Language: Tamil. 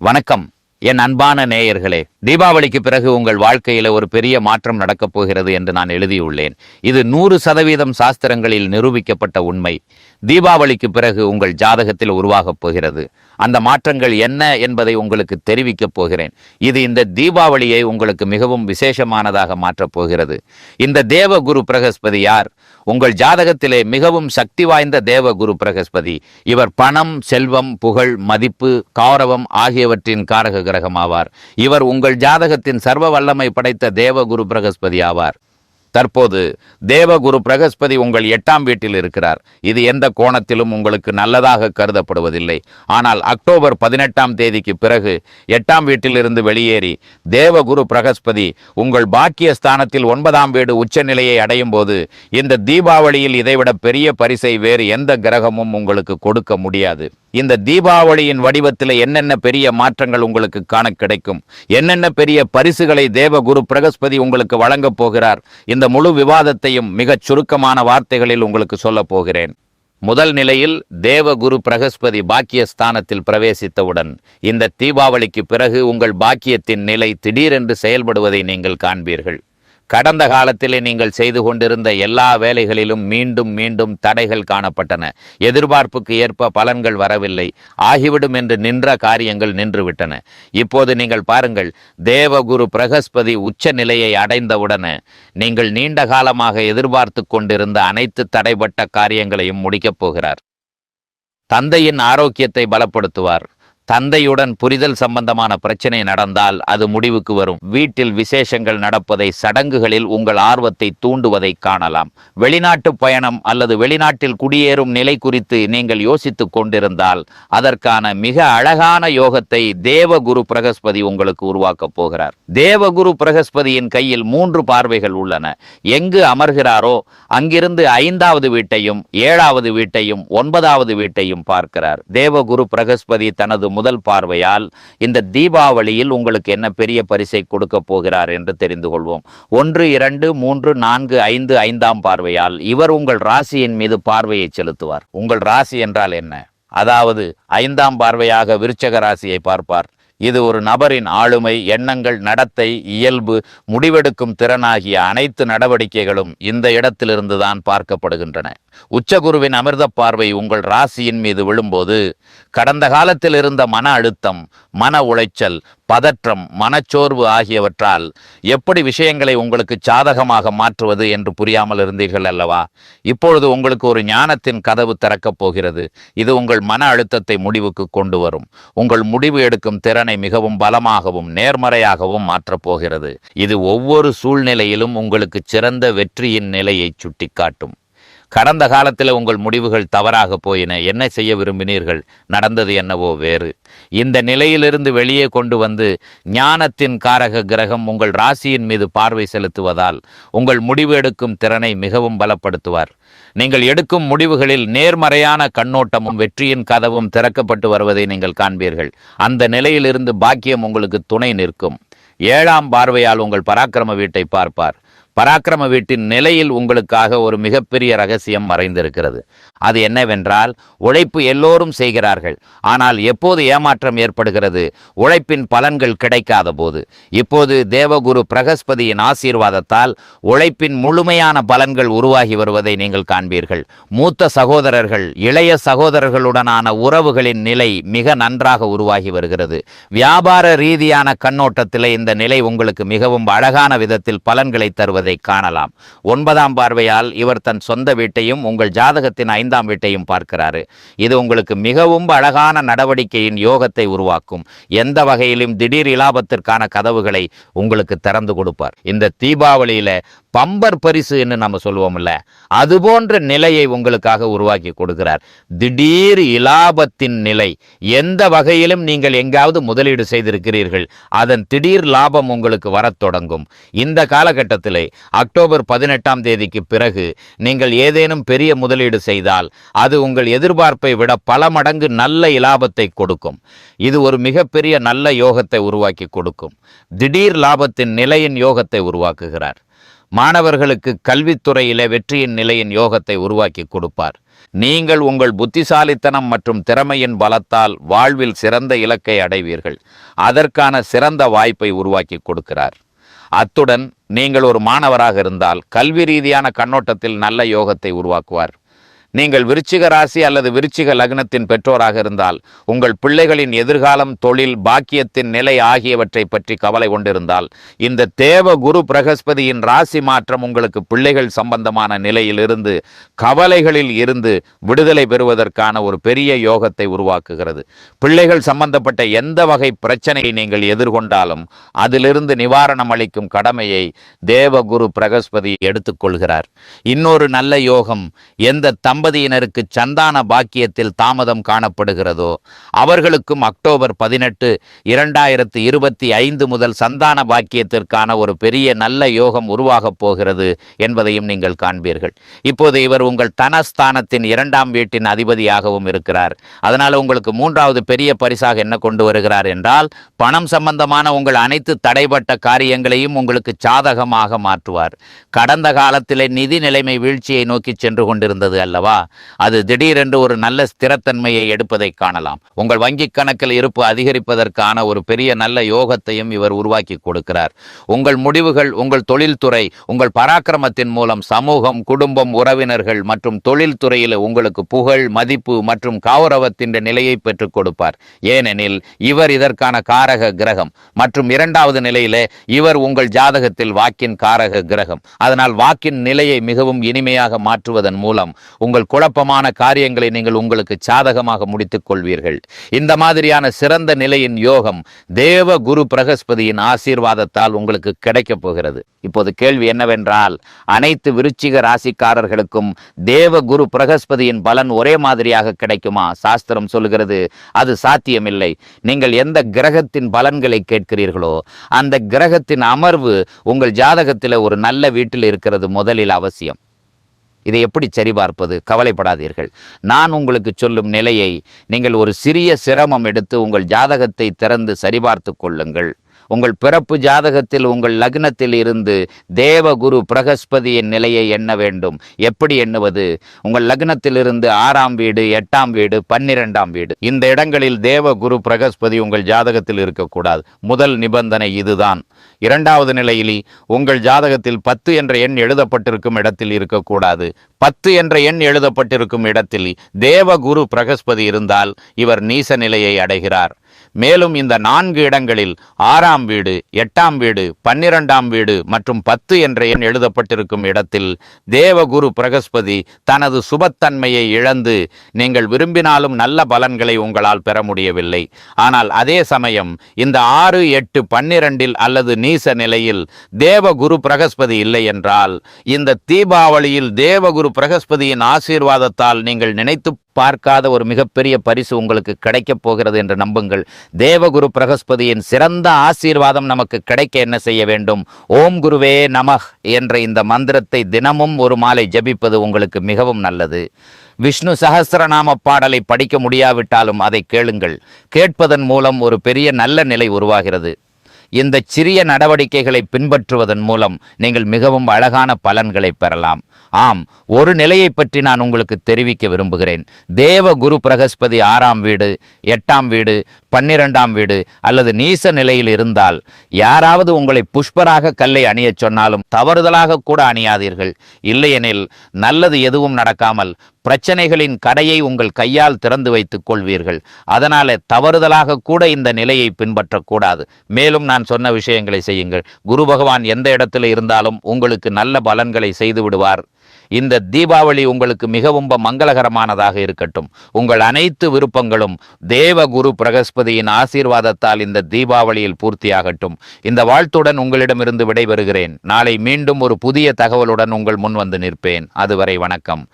வணக்கம். என் அன்பான நேயர்களே தீபாவளிக்கு பிறகு உங்கள் வாழ்க்கையில ஒரு பெரிய மாற்றம் நடக்கப் போகிறது என்று நான் எழுதியுள்ளேன். இது நூறு சதவீதம் சாஸ்திரங்களில் நிரூபிக்கப்பட்ட உண்மை. தீபாவளிக்கு பிறகு உங்கள் ஜாதகத்தில் உருவாகப் போகிறது. அந்த மாற்றங்கள் என்ன என்பதை உங்களுக்கு தெரிவிக்கப் போகிறேன். இது இந்த தீபாவளியை உங்களுக்கு மிகவும் விசேஷமானதாக மாற்றப் போகிறது. இந்த தேவ குரு பிரகஸ்பதி யார்? உங்கள் ஜாதகத்திலே மிகவும் சக்தி வாய்ந்த தேவ குரு பிரகஸ்பதி. இவர் பணம் செல்வம் புகழ் மதிப்பு கௌரவம் ஆகியவற்றின் காரக கிரகம் ஆவார் இவர் உங்கள் ஜாதகத்தின் சர்வ வல்லமை படைத்த தேவ குரு பிரகஸ்பதி ஆவார். தற்போது தேவகுரு பிரகஸ்பதி உங்கள் எட்டாம் வீட்டில் இருக்கிறார். இது எந்த கோணத்திலும் உங்களுக்கு நல்லதாக கருதப்படுவதில்லை. ஆனால் அக்டோபர் பதினெட்டாம் தேதிக்கு பிறகு எட்டாம் வீட்டிலிருந்து வெளியேறி தேவகுரு பிரகஸ்பதி உங்கள் பாக்கிய ஸ்தானத்தில் ஒன்பதாம் வீடு உச்சநிலையை அடையும் போது இந்த தீபாவளியில் இதைவிட பெரிய பரிசை வேறு எந்த கிரகமும் உங்களுக்கு கொடுக்க முடியாது. இந்த தீபாவளியின் வடிவத்தில் என்னென்ன பெரிய மாற்றங்கள் உங்களுக்கு காண கிடைக்கும்? என்னென்ன பெரிய பரிசுகளை தேவகுரு பிரகஸ்பதி உங்களுக்கு வழங்கப் போகிறார்? இந்த முழு விவாதத்தையும் மிகச் சுருக்கமான வார்த்தைகளில் உங்களுக்கு சொல்லப் போகிறேன். முதல் நிலையில் தேவகுரு பிரகஸ்பதி பாக்கியஸ்தானத்தில் பிரவேசித்தவுடன் இந்த தீபாவளிக்கு பிறகு உங்கள் பாக்கியத்தின் நிலை திடீரென்று செயல்படுவதை நீங்கள் காண்பீர்கள். கடந்த காலத்திலே நீங்கள் செய்து கொண்டிருந்த எல்லா வேலைகளிலும் மீண்டும் மீண்டும் தடைகள் காணப்பட்டன. எதிர்பார்ப்புக்கு ஏற்ப பலன்கள் வரவில்லை. ஆகிவிடும் என்று நின்ற காரியங்கள் நின்றுவிட்டன. இப்போது நீங்கள் பாருங்கள் தேவகுரு பிரகஸ்பதி உச்ச நிலையை அடைந்தவுடனே நீங்கள் நீண்ட காலமாக எதிர்பார்த்து கொண்டிருந்த அனைத்து தடைப்பட்ட காரியங்களையும் முடிக்கப் போகிறார். தந்தையின் ஆரோக்கியத்தை பலப்படுத்துவார். தந்தையுடன் புரிதல் சம்பந்தமான பிரச்சனை நடந்தால் அது முடிவுக்கு வரும். வீட்டில் விசேஷங்கள் நடப்பதை சடங்குகளில் உங்கள் ஆர்வத்தை தூண்டுவதை காணலாம். வெளிநாட்டு பயணம் அல்லது வெளிநாட்டில் குடியேறும் நிலை குறித்து நீங்கள் யோசித்துக் கொண்டிருந்தால் அதற்கான மிக அழகான யோகத்தை தேவகுரு பிரகஸ்பதி உங்களுக்கு உருவாக்கப் போகிறார். தேவகுரு பிரகஸ்பதியின் கையில் மூன்று பார்வைகள் உள்ளன. எங்கு அமர்கிறாரோ அங்கிருந்து ஐந்தாவது வீட்டையும் ஏழாவது வீட்டையும் ஒன்பதாவது வீட்டையும் பார்க்கிறார். தேவகுரு பிரகஸ்பதி தனது முதல் பார்வையால் இந்த தீபாவளியில் உங்களுக்கு என்ன பெரிய பரிசை கொடுக்க போகிறார் என்று தெரிந்து கொள்வோம். ஒன்று இரண்டு மூன்று நான்கு ஐந்து ஐந்தாம் பார்வையால் இவர் உங்கள் ராசியின் மீது பார்வையை செலுத்துவார். உங்கள் ராசி என்றால் என்ன? அதாவது ஐந்தாம் பார்வையாக விருச்சக ராசியை பார்ப்பார். இது ஒரு நபரின் ஆளுமை எண்ணங்கள் நடத்தை இயல்பு முடிவெடுக்கும் திறனாகிய அனைத்து நடவடிக்கைகளும் இந்த இடத்திலிருந்து தான் பார்க்கப்படுகின்றன. உச்சகுருவின் அமிர்த பார்வை உங்கள் ராசியின் மீது விழும்போது கடந்த காலத்தில் இருந்த மன அழுத்தம் மன உளைச்சல் பதற்றம் மனச்சோர்வு ஆகியவற்றால் எப்படி விஷயங்களை உங்களுக்கு சாதகமாக மாற்றுவது என்று புரியாமல் இருந்தீர்கள் அல்லவா? இப்பொழுது உங்களுக்கு ஒரு ஞானத்தின் கதவு திறக்கப் போகிறது. இது உங்கள் மன அழுத்தத்தை முடிவுக்கு கொண்டு வரும். உங்கள் முடிவு எடுக்கும் திறனை மிகவும் பலமாகவும் நேர்மறையாகவும் மாற்றப் போகிறது. இது ஒவ்வொரு சூழ்நிலையிலும் உங்களுக்கு சிறந்த வெற்றியின் நிலையை சுட்டிக்காட்டும். கடந்த காலத்தில் உங்கள் முடிவுகள் தவறாக போயின. என்ன செய்ய விரும்பினீர்கள்? நடந்தது என்னவோ வேறு. இந்த நிலையிலிருந்து வெளியே கொண்டு வந்து ஞானத்தின் காரக கிரகம் உங்கள் ராசியின் மீது பார்வை செலுத்துவதால் உங்கள் முடிவு எடுக்கும் திறனை மிகவும் பலப்படுத்துவார். நீங்கள் எடுக்கும் முடிவுகளில் நேர்மறையான கண்ணோட்டமும் வெற்றியின் கதவும் திறக்கப்பட்டு வருவதை நீங்கள் காண்பீர்கள். அந்த நிலையிலிருந்து பாக்கியம் உங்களுக்கு துணை நிற்கும். ஏழாம் பார்வையால் உங்கள் பராக்கிரம வீட்டை பார்ப்பார். பராக்கிரம வீட்டின் நிலையில் உங்களுக்காக ஒரு மிகப்பெரிய ரகசியம் மறைந்திருக்கிறது. அது என்னவென்றால் உழைப்பு எல்லோரும் செய்கிறார்கள். ஆனால் எப்போது ஏமாற்றம் ஏற்படுகிறது? உழைப்பின் பலன்கள் கிடைக்காத போது. இப்போது தேவகுரு பிரகஸ்பதியின் ஆசீர்வாதத்தால் உழைப்பின் முழுமையான பலன்கள் உருவாகி வருவதை நீங்கள் காண்பீர்கள். மூத்த சகோதரர்கள் இளைய சகோதரர்களுடனான உறவுகளின் நிலை மிக நன்றாக உருவாகி வருகிறது. வியாபார ரீதியான கண்ணோட்டத்தில் இந்த நிலை உங்களுக்கு மிகவும் அழகான விதத்தில் பலன்களை தருவதை காணலாம். ஒன்பதாம் பார்வையால் இவர் தன் சொந்த வீட்டையும் உங்கள் ஜாதகத்தின் ஐந்தாம் வீட்டையும் பார்க்கிறாரு. இது உங்களுக்கு மிகவும் அழகான நடவடிக்கையின் யோகத்தை உருவாக்கும். எந்த வகையிலும் திடீர் இலாபத்திற்கான கதவுகளை உங்களுக்கு திறந்து கொடுப்பார். இந்த தீபாவளியில பம்பர் பரிசு என்று நம்ம சொல்லுவோம்ல அது போன்ற நிலையை உங்களுக்காக உருவாக்கி கொடுக்கிறார். திடீர் இலாபத்தின் நிலை. எந்த வகையிலும் நீங்கள் எங்காவது முதலீடு செய்திருக்கிறீர்கள். அதன் திடீர் லாபம் உங்களுக்கு வரத் தொடங்கும். இந்த காலகட்டத்திலே அக்டோபர் பதினெட்டாம் தேதிக்கு பிறகு நீங்கள் ஏதேனும் பெரிய முதலீடு செய்தால் அது உங்கள் எதிர்பார்ப்பை விட பல மடங்கு நல்ல இலாபத்தை கொடுக்கும். இது ஒரு மிகப்பெரிய நல்ல யோகத்தை உருவாக்கி கொடுக்கும். திடீர் லாபத்தின் நிலையின் யோகத்தை உருவாக்குகிறார். மாணவர்களுக்கு கல்வித்துறையில வெற்றியின் நிலையின் யோகத்தை உருவாக்கி கொடுப்பார். நீங்கள் உங்கள் புத்திசாலித்தனம் மற்றும் திறமையின் பலத்தால் வாழ்வில் சிறந்த இலக்கை அடைவீர்கள். அதற்கான சிறந்த வாய்ப்பை உருவாக்கி கொடுக்கிறார். அத்துடன் நீங்கள் ஒரு மாணவராக இருந்தால் கல்வி ரீதியான கண்ணோட்டத்தில் நல்ல யோகத்தை உருவாக்குவார். நீங்கள் விருச்சிக ராசி அல்லது விருச்சிக லக்னத்தின் பெற்றோராக இருந்தால் உங்கள் பிள்ளைகளின் எதிர்காலம் தொழில் பாக்கியத்தின் நிலை ஆகியவற்றை பற்றி கவலை கொண்டிருந்தால் இந்த தேவ குரு பிரகஸ்பதியின் ராசி மாற்றம் உங்களுக்கு பிள்ளைகள் சம்பந்தமான நிலையிலிருந்து கவலைகளில் இருந்து விடுதலை பெறுவதற்கான ஒரு பெரிய யோகத்தை உருவாக்குகிறது. பிள்ளைகள் சம்பந்தப்பட்ட எந்த வகை பிரச்சனையை நீங்கள் எதிர்கொண்டாலும் அதிலிருந்து நிவாரணம் அளிக்கும் கடமையை தேவ குரு பிரகஸ்பதி எடுத்துக்கொள்கிறார். இன்னொரு நல்ல யோகம் எந்த தம்ப தம்பதியினருக்கு சந்தான பாக்கியத்தில் தாமதம் காணப்படுகிறதோ அவர்களுக்கும் அக்டோபர் பதினெட்டு இரண்டாயிரத்தி இருபத்தி ஐந்து முதல் சந்தான பாக்கியத்திற்கான ஒரு பெரிய நல்ல யோகம் உருவாகப் போகிறது என்பதையும் நீங்கள் காண்பீர்கள். இப்போது இவர் உங்கள் தனஸ்தானத்தின் இரண்டாம் வீட்டின் அதிபதியாகவும் இருக்கிறார். அதனால் உங்களுக்கு மூன்றாவது பெரிய பரிசாக என்ன கொண்டு வருகிறார் என்றால் பணம் சம்பந்தமான உங்கள் அனைத்து தடைப்பட்ட காரியங்களையும் உங்களுக்கு சாதகமாக மாற்றுவார். கடந்த காலத்திலே நிதி நிலைமை வீழ்ச்சியை நோக்கி சென்று கொண்டிருந்தது அல்லவா? அல்லவா அது திடீரென்று ஒரு நல்ல ஸ்திரத்தன்மையை எடுப்பதை காணலாம். உங்கள் வங்கிக் கணக்கில் இருப்பு அதிகரிப்பதற்கான ஒரு பெரிய நல்ல யோகத்தையும் இவர் உருவாக்கி கொடுக்கிறார். உங்கள் முடிவுகள் உங்கள் தொழில்துறை உங்கள் பராக்கிரமத்தின் மூலம் சமூகம் குடும்பம் உறவினர்கள் மற்றும் தொழில்துறையில் உங்களுக்கு புகழ் மதிப்பு மற்றும் கௌரவத்தின் நிலையை பெற்றுக் கொடுப்பார். ஏனெனில் இவர் இதற்கான காரக கிரகம். மற்றும் இரண்டாவது நிலையில இவர் உங்கள் ஜாதகத்தில் வாக்கின் காரக கிரகம். அதனால் வாக்கின் நிலையை மிகவும் இனிமையாக மாற்றுவதன் மூலம் உங்கள் குழப்பமான காரியங்களை நீங்கள் உங்களுக்கு சாதகமாக முடித்துக் கொள்வீர்கள். இந்த மாதிரியான சிறந்த நிலையின் யோகம் தேவ குரு பிரகஸ்பதியின் ஆசீர்வாதத்தால் உங்களுக்கு கிடைக்கப் போகிறது. இப்போது கேள்வி என்னவென்றால் அனைத்து விருச்சிக ராசிக்காரர்களுக்கும் தேவ குரு பிரகஸ்பதியின் பலன் ஒரே மாதிரியாக கிடைக்குமா? சாஸ்திரம் சொல்லுகிறது அது சாத்தியமில்லை. நீங்கள் எந்த கிரகத்தின் பலன்களை கேட்கிறீர்களோ அந்த கிரகத்தின் அமர்வு உங்கள் ஜாதகத்தில் ஒரு நல்ல வீட்டில் இருக்கிறது முதலில் அவசியம். இதை எப்படி சரிபார்ப்பது? கவலைப்படாதீர்கள். நான் உங்களுக்கு சொல்லும் நிலையை நீங்கள் ஒரு சிறிய சிரமம் எடுத்து உங்கள் ஜாதகத்தை திறந்து சரிபார்த்து கொள்ளுங்கள். உங்கள் பிறப்பு ஜாதகத்தில் உங்கள் லக்னத்தில் இருந்து தேவகுரு பிரகஸ்பதியின் நிலையை எண்ண வேண்டும். எப்படி எண்ணுவது? உங்கள் லக்னத்திலிருந்து ஆறாம் வீடு எட்டாம் வீடு பன்னிரெண்டாம் வீடு. இந்த இடங்களில் தேவகுரு பிரகஸ்பதி உங்கள் ஜாதகத்தில் இருக்கக்கூடாது. முதல் நிபந்தனை இதுதான். இரண்டாவது நிலையில் உங்கள் ஜாதகத்தில் பத்து என்ற எண் எழுதப்பட்டிருக்கும் இடத்தில் இருக்கக்கூடாது. பத்து என்ற எண் எழுதப்பட்டிருக்கும் இடத்தில் தேவகுரு பிரகஸ்பதி இருந்தால் இவர் நீச நிலையை அடைகிறார். மேலும் இந்த நான்கு இடங்களில் ஆறாம் வீடு எட்டாம் வீடு பன்னிரெண்டாம் வீடு மற்றும் பத்து என்ற எண் எழுதப்பட்டிருக்கும் இடத்தில் தேவகுரு பிரகஸ்பதி தனது சுபத்தன்மையை இழந்து நீங்கள் விரும்பினாலும் நல்ல பலன்களை உங்களால் பெற முடியவில்லை. ஆனால் அதே சமயம் இந்த ஆறு எட்டு பன்னிரண்டில் அல்லது நீச நிலையில் தேவகுரு பிரகஸ்பதி இல்லை என்றால் இந்த தீபாவளியில் தேவகுரு பிரகஸ்பதியின் ஆசீர்வாதத்தால் நீங்கள் நினைத்து பார்க்காத ஒரு மிகப்பெரிய பரிசு உங்களுக்கு கிடைக்கப் போகிறது என்று நம்புங்கள். தேவகுரு பிரகஸ்பதியின் சிறந்த ஆசீர்வாதம் நமக்கு கிடைக்க என்ன செய்ய வேண்டும்? ஓம் குருவே நமஹ் என்ற இந்த மந்திரத்தை தினமும் ஒரு மாலை ஜபிப்பது உங்களுக்கு மிகவும் நல்லது. விஷ்ணு சகசிரநாம பாடலை படிக்க முடியாவிட்டாலும் அதை கேளுங்கள். கேட்பதன் மூலம் ஒரு பெரிய நல்ல நிலை உருவாகிறது. இந்த சிறிய நடவடிக்கைகளை பின்பற்றுவதன் மூலம் நீங்கள் மிகவும் அழகான பலன்களை பெறலாம். ஆம் ஒரு நிலையை பற்றி நான் உங்களுக்கு தெரிவிக்க விரும்புகிறேன். தேவ குரு பிரகஸ்பதி ஆறாம் வீடு எட்டாம் வீடு பன்னிரெண்டாம் வீடு அல்லது நீச நிலையில் இருந்தால் யாராவது உங்களை புஷ்பராக கல்லை அணியச் சொன்னாலும் தவறுதலாக கூட அணியாதீர்கள். இல்லையெனில் நல்லது எதுவும் நடக்காமல் பிரச்சனைகளின் கடையை உங்கள் கையால் திறந்து வைத்துக் கொள்வீர்கள். அதனால தவறுதலாக கூட இந்த நிலையை பின்பற்றக்கூடாது. மேலும் நான் சொன்ன விஷயங்களை செய்யுங்கள். குரு பகவான் எந்த இடத்துல இருந்தாலும் உங்களுக்கு நல்ல பலன்களை செய்து விடுவார். இந்த தீபாவளி உங்களுக்கு மிகவும் மங்களகரமானதாக இருக்கட்டும். உங்கள் அனைத்து விருப்பங்களும் தேவ குரு பிரகஸ்பதியின் ஆசீர்வாதத்தால் இந்த தீபாவளியில் பூர்த்தியாகட்டும். இந்த வாழ்த்துடன் உங்களிடமிருந்து விடைபெறுகிறேன். நாளை மீண்டும் ஒரு புதிய தகவலுடன் உங்கள் முன் வந்து நிற்பேன். அதுவரை வணக்கம்.